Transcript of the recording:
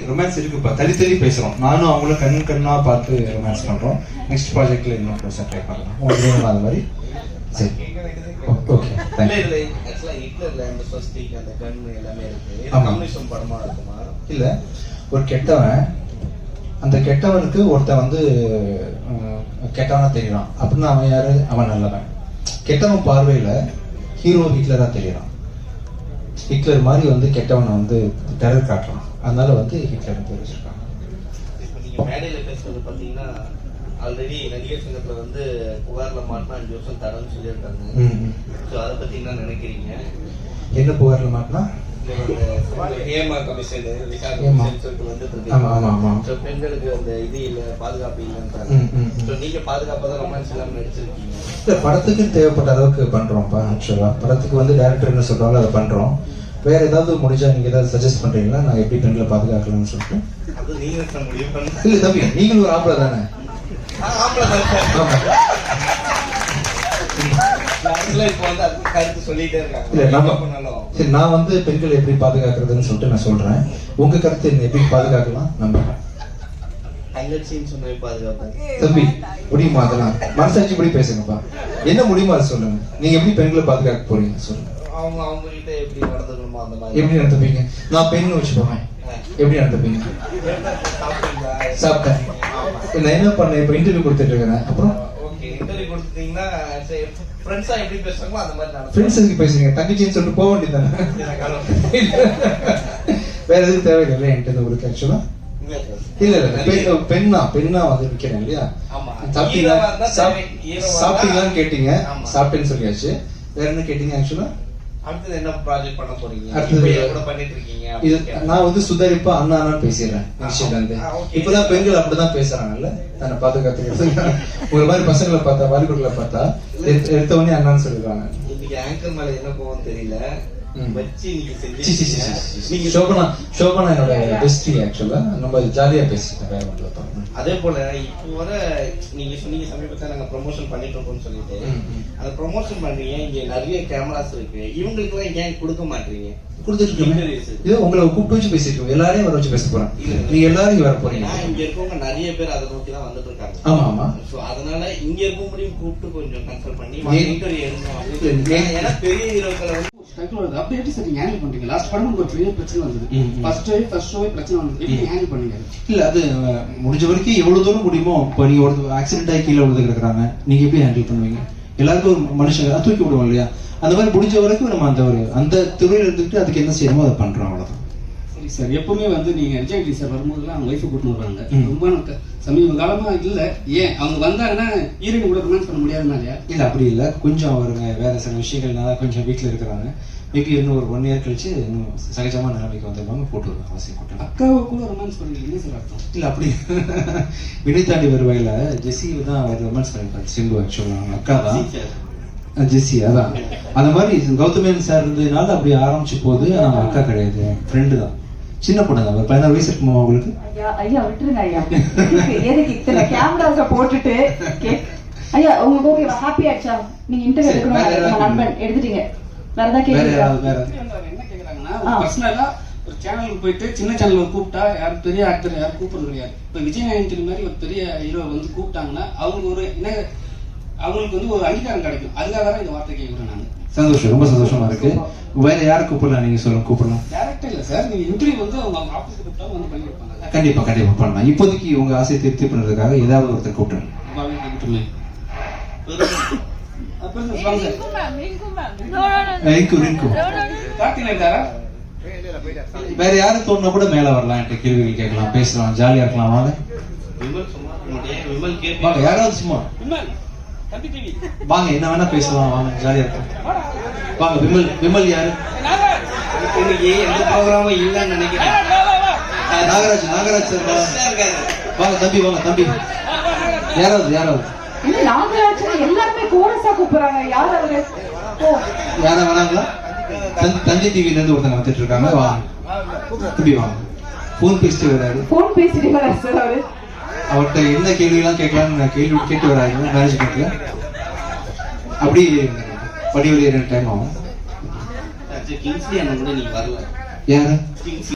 Romance இருக்குப்பா தள்ளி பேசுறோம். நானும் அவங்களும் கண் கண்ணா பார்த்து ரொமான்ஸ் பண்றோம். நெக்ஸ்ட் ப்ராஜெக்ட்ல இன்னும் க்ளோஸாக ட்ரை பண்ணலாம். உங்களுக்கு அது மாதிரி சரி. ஓகே இல்ல ஒரு கெட்டவன் அந்த கெட்டவனுக்கு ஒருத்தன் வந்து கெட்டவனா தெரியறான். அப்படின்னா அவன் யாரு? அவன் நல்லவன். கெட்டவன் பார்வையில ஹீரோ ஹிட்லரா தெரியறான். ஹிட்லர் மாதிரி வந்து கெட்டவனை வந்து டெரர் காட்டுறான். அதனால வந்து ஹிட்லர் பேர் வச்சிருக்காங்க. இப்ப மேடையில பேசுறது பாத்தீங்கன்னா ஆல்ரெடி நடிகர் சங்கத்துல வந்து புகார்ல மாட்டினா அஞ்சு வருஷம் தரேன்னு சொல்லியிருக்காங்க. ஸோ அதை பத்தி என்ன நினைக்கிறீங்க? என்ன புகார்ல மாட்டினா? வந்து ஹேமா கமிஷன். ஸோ பெண்களுக்கு அந்த இது இல்ல பாதுகாப்பு இல்லைன்றாங்க. நீங்க பாதுகாப்பா தான் ரொமான்ஸ் எல்லாம் நடிச்சிருக்கீங்க. இல்ல படத்துக்கு தேவைப்பட்ட அளவுக்கு பண்றோம்ப்பா ஆக்சுவலா படத்துக்கு வந்து டேரக்டர் என்ன சொல்றாங்களோ அதை பண்றோம். வேற ஏதாவது முடிஞ்சா நீங்க ஏதாவது சஜஸ்ட் பண்றீங்களா? நான் எப்படி பெண்களை பாதுகாக்கலாம்னு சொல்லிட்டு. அது நீங்க இல்ல தம்பி நீங்களும் ஒரு ஆம்பளை தானே? நான் வந்து பெண்களை எப்படி பாதுகாக்கிறதுன்னு சொல்லிட்டு நான் சொல்றேன். உங்க கருத்து எப்படி பாதுகாக்கலாம்? பாதுகாப்பாங்க தம்பி முடியுமா அதெல்லாம்? மனசாட்சி படி பேசுங்கப்பா. என்ன முடியுமா சொல்லுங்க. நீங்க எப்படி பெண்களை பாதுகாக்க போறீங்க சொல்லுங்க. அவங்க அவங்க கிட்ட எப்படி நடந்துக்கணுமோ அந்த மாதிரி. எப்படி நடந்துப்பீங்க? நான் பெண் வச்சுப்போங்க எப்படி நடந்துப்பீங்க? சாப்பிட்டேன். நான் என்ன பண்ணேன்? இப்ப இன்டர்வியூ கொடுத்துட்டு இருக்கிறேன். அப்புறம்? ஓகே இன்டர்வியூ கொடுத்தீங்கன்னா சரி ஃப்ரெண்ட்ஸா எப்படி பேசுறாங்களோ அந்த மாதிரி நடக்கும் ஃப்ரெண்ட்ஸுக்கு பேசுங்க தங்கச்சின்னு சொல்லிட்டு போக வேண்டியதானே வேற எதுவும் தேவையில்லை. என்கிட்ட உங்களுக்கு ஆக்சுவலா இல்ல இல்ல. பெண் பெண்ணா? பெண்ணா வந்து நிக்கிறேன் இல்லையா. சாப்பிட்டீங்களா? சாப்பிட்டீங்களான்னு கேட்டீங்க. சாப்பிட்டேன்னு சொல்லியாச்சு. வேற என்ன கேட்டீங்க ஆக்சுவலா அடுத்தது என்ன ப்ராஜெக்ட் பண்ண போறீங்க? அடுத்தது- கூட பண்ணிட்டு இருக்கீங்க இது. நான் வந்து சுதாரிப்பா அண்ணா அண்ணான்னு பேசிடுறேன் okay. இப்பதான் பெண்கள் அப்படிதான் பேசுறாங்கல்ல? தன்னை பாதுகாத்துக்கிறது ஒரு மாதிரி பசங்களை பார்த்தா வாலிபர்களை பார்த்தா எடுத்த உடனே அண்ணான்னு சொல்லிடுவாங்க. இன்னைக்கு ஆங்கர் மேல என்ன கோவம் தெரியல? சோபனா சோபனா என்னோட பெஸ்டி ஆக்சுவலா நம்ம ஜாலியா பேசிட்டேன் வேற பாருங்க. அதே போல இப்போ வர நீங்க சொன்னீங்க சமீபத்துல நாங்க ப்ரொமோஷன் பண்ணிட்டு இருக்கோம்னு சொல்லிட்டு. அந்த ப்ரொமோஷன் பண்றீங்க இங்க நிறைய கேமராஸ் இருக்கு இவங்களுக்கு எல்லாம் ஏன் கொடுக்க மாட்டீங்க கொடுத்துட்டு. இதோ உங்களை கூப்பிட்டு வச்சு பேசிட்டு எல்லாரையும் வர வச்சு பேச போறேன். நீங்க எல்லாரும் இங்க வர போறீங்க இங்க இருக்கவங்க நிறைய பேர் அதை நோக்கி தான் வந்துட்டு இருக்காங்க ஆமா ஆமா சோ அதனால இங்க இருக்கவங்களையும் கூப்பிட்டு கொஞ்சம் கன்சல்ட் பண்ணி? இன்டர்வியூ எடுக்கணும்? ஏன்னா பெரிய ஹீரோக்களை வந்து ஸ்ட்ரகிள் வருது அப்படி எப்படி சார் நீங்க ஹேண்டில் பண்றீங்க லாஸ்ட் படம் உங்களுக்கு பெரிய பிரச்சனை வந்தது. ஃபர்ஸ்ட் ஷோவே பிரச்சனை வந்தது. எப்படி ஹேண்டில் பண்ணீங்க? இல்ல அது முடிஞ்ச வரைக்கும் எவ்வளவு தூரம் முடியுமோ இப்போ நீங்க ஒரு ஆக்சிடென்ட் ஆகி கீழே விழுந்து கிடக்குறாங்க நீங்க எப்படி ஹேண்டில் பண்ணுவீங்க? எல்லாருக்கும் ஒரு மனுஷங்க தூக்கி விடுவோம் இல்லையா? அந்த மாதிரி முடிஞ்ச வரைக்கும் நம்ம அந்த ஒரு அந்த துறையில இருந்துட்டு அதுக்கு என்ன செய்யணுமோ அதை பண்றோம் அவ்வளவுதான். சரி சார் எப்பவுமே வந்து நீங்க விஜய் சார் வரும்போதெல்லாம் அவங்க ஒய்ஃபை கூட்டிட்டு வருவாங்க. ம். ரொம்ப சமீப காலமா இல்ல. ஏன்? அவங்க வந்தாங்கன்னா ஹீரோயின் கூட ரொமான்ஸ் பண்ண முடியாதுனாலயா இல்ல அப்படி இல்ல. கொஞ்சம் அவருங்க வேற சில விஷயங்கள்னால கொஞ்சம் வீட்டுல இருக்கிறாங்க. மேபி இன்னும் ஒரு ஒன் இயர் கழிச்சு இன்னும் சகஜமான நிலைமைக்கு வந்துருவாங்க. போட்டு வருவாங்க அவசியம் கூட்டு அக்காவை கூட ரொமான்ஸ் பண்ணுவீங்க சார் அர்த்தம்? இல்ல அப்படி வினை தாண்டி வருவாயில ஜெஸ்ஸி தான் அவர் ரொமான்ஸ் பண்ணிருப்பாரு சிம்பு ஆக்சுவலா அவங்க அக்கா தான். ஜெஸ்ஸி அதான். அந்த மாதிரி கௌதமேன் சார் இருந்ததுனால அப்படி ஆரம்பிச்சு போகுது ஆனா அக்கா கிடையாது. ஃப்ரெண்டு தான். சின்ன பொண்ணு தான். ஒரு பதினாறு வயசு இருக்குமா அவங்களுக்கு ஐயா ஐயா விட்டுருங்க ஐயா. எதுக்கு இத்தனை கேமராஸ போட்டுட்டு கே- ஐயா உங்களுக்கு ஓகேவா ஹாப்பி ஆச்சா நீங்க இன்டர்வியூ எடுக்கணும் உங்க நண்பன் எடுத்துட்டீங்க. வேற ஏதாவது அவங்க என்ன கேக்குறாங்கன்னா. பர்சனலா ஒரு சேனலுக்கு போயிட்டு சின்ன சேனல் கூப்பிட்டா யாரும் பெரிய ஆக்டர் யாரும் கூப்பிடுறது கிடையாது. இப்ப விஜய் நாயகன் மாதிரி ஒரு பெரிய ஹீரோ வந்து கூப்பிட்டாங்கன்னா அவங்களுக்கு ஒரு என்ன அவங்களுக்கு வந்து ஒரு அங்கீகாரம் கிடைக்கும். அதுக்காக தான் இந்த வார்த்தை கேட்குறேன் நான். சந்தோஷம். ரொம்ப சந்தோஷமா இருக்கு. வேற யாரை கூப்பிடலாம்? நீங்க சொல்லுங்க கூப்பிடலாம். டேரக்டா இல்ல சார் நீங்க இன்டர்வியூ வந்து அவங்க ஆஃபீஸ்க்கு கூப்பிட்டாலும் வந்து பண்ணி கொடுப்பாங்க கண்டிப்பா கண்டிப்பா பண்ணலாம். இப்போதைக்கு உங்க ஆசையை திருப்தி பண்றதுக்காக ஏதாவது ஒருத்தர் கூப்பிட்டுருங்க வேற யாரும் தோணுனா கூட மேல வரலாம். என்கிட்ட கேள்விகள் கேட்கலாம் பேசலாம் ஜாலியா இருக்கலாம். வாங்க. யாராவது சும்மா. வாங்க என்ன வேணா பேசலாம் வாங்க ஜாலியா இருக்கும். வாங்க விமல் விமல் யாரு? இன்னைக்கு எந்த ப்ரோக்ராமும் இல்லைன்னு நினைக்கிறேன் நாகராஜ் நாகராஜ் சார் வாங்க. தம்பி வாங்க தம்பி. யாராவது யாராவது? நாகராஜ் எல்லாருமே கோரஸா கூப்பிடுறாங்க. யார் யாரா தந்தி டிவில இருந்து ஒருத்தங்க வந்துட்டு இருக்காங்க. வாங்க தம்பி வாங்க. போன் பேசிட்டு வராரு போன் பேசிட்டு வர சார் அவரு. அவர்கிட்ட என்ன கேள்வியெல்லாம் கேட்கலாம்னு கேள்வி கேட்டு வராரு மேனேஜ்மெண்ட்ல அப்படி படி வெளியேற டைம் ஆகும். சரி, கிங்ஸ்லி அண்ணன் கூட நீங்க வரல. யாரு?